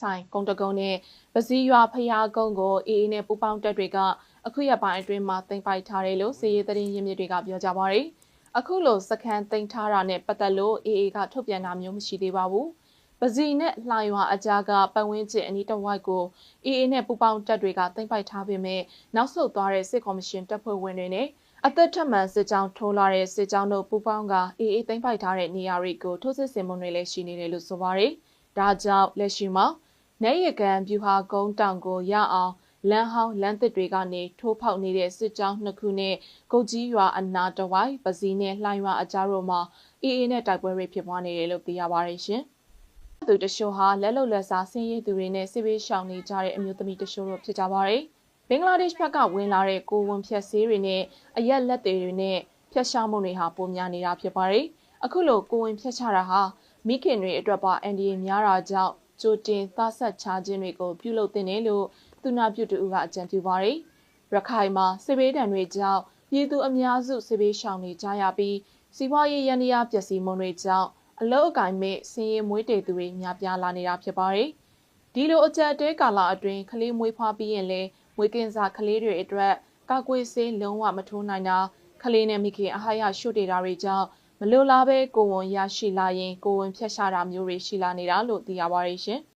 ဆိုင်ကုံတကုံနဲ့ပစည်းရွာဖျားကုန်းကိုအေးအေးနဲ့ပူပေါင်းတက်တွေကအခုရက်ပိုင်းအတွင်းမှာတင်ပိုက်ထားတယ်လို့စီရေးသတင်းရင်းမြစ်တွေကပြောကြပါရယ်အခုလိုစခန်းတင်ထားတာနဲ့ပတ်သက်လို့အေးအေးကထုတ်ပြန်တာမျိုးမရှိသေးပါဘူးပစီနဲ့လှိုင်ရွာအကြားကပတ်ဝန်းကျင်အနီးတစ်ဝိုက်ကိုအေးအေးနဲ့ပူပေါင်းတက်တွေကတင်ပိုက်ထားပေမဲ့နောက်ဆုတ်သွားတဲ့စစ်ကော်မရှင်တပ်ဖွဲ့ဝင်တွေနဲ့အသက်ထက်မှန်စစ်ကြောင်းထိုးလာတဲ့စစ်ကြောင်းတို့ပူပေါင်းကအေးအေးသိမ့်ပိုက်ထားတဲ့နေရာတွေကိုထိုးစစ်ဆင်မှုတွေလည်းရှိနေတယ်လို့ဆိုပါရယ် ဒါကြောင့်လက်ရှိမှာနေရကန်ဗျူဟာကုန်းတောင်ကိုရအောင်လမ်းဟောင်းလမ်းသစ်တွေကနေထိုးဖောက်နေတဲ့စစ်ကြောင်းနှစ်ခုနဲ့ကုတ်ကြီးရွာအနာတဝိုက်ပစီနဲ့လှိုင်းရွာအကြားတို့မှာအေးအေးနဲ့တိုက်ပွဲတွေဖြစ်ပွားနေတယ်လို့သိရပါတယ်ရှင်။သူတရှို့ဟာလက်လုံလက်စားဆင်းရဲသူတွေနဲ့စစ်ဘေးရှောင်နေကြတဲ့အမျိုးသမီးတရှို့တို့ဖြစ်ကြပါတယ်။ဘင်္ဂလားဒေ့ရှ်ဘက်ကဝင်လာတဲ့ကိုဝန်ဖြတ်ဆေးတွေနဲ့အရက်လက်တွေနဲ့ဖျက်ရှားမှုတွေဟာပိုများနေတာဖြစ်ပါတယ်။အခုလိုကိုဝင်ဖြတ်ချတာဟာ မိခင်တွေအတွက်ပါအန်ဒီရများတာကြောင့်ကြိုတင်သတ်ဆက်ချခြင်းတွေကိုပြုလုပ်တင်တယ်လို့သူနာပြုတူကအကြံပြုပါတယ်။ရခိုင်မှာစစ်ဘေးဒဏ်တွေကြောင့်ပြည်သူအများစုစစ်ဘေးရှောင်နေကြရပြီးစီးပွားရေးရန်ရာပျက်စီးမှုတွေကြောင့်အလုတ်အကင်မဲ့စင်ရင်မွေးတေသူတွေများပြားလာနေတာဖြစ်ပါတယ်။ဒီလိုအကြက်တဲကာလအတွင်းကလေးမွေးဖွားပြီးရင်လည်းမွေးကင်းစားကလေးတွေအတွက်ကာကွယ်ဆေးလုံးဝမထိုးနိုင်တာကလေးနဲ့မိခင်အဟာရရှုတေတာတွေကြောင့် မလိုလားပဲကိုဝန်ရရှိလာရင်ကိုဝန်ဖြတ်ရှာတာမျိုးတွေရှိလာနေတာလို့သိရပါတယ်ရှင်။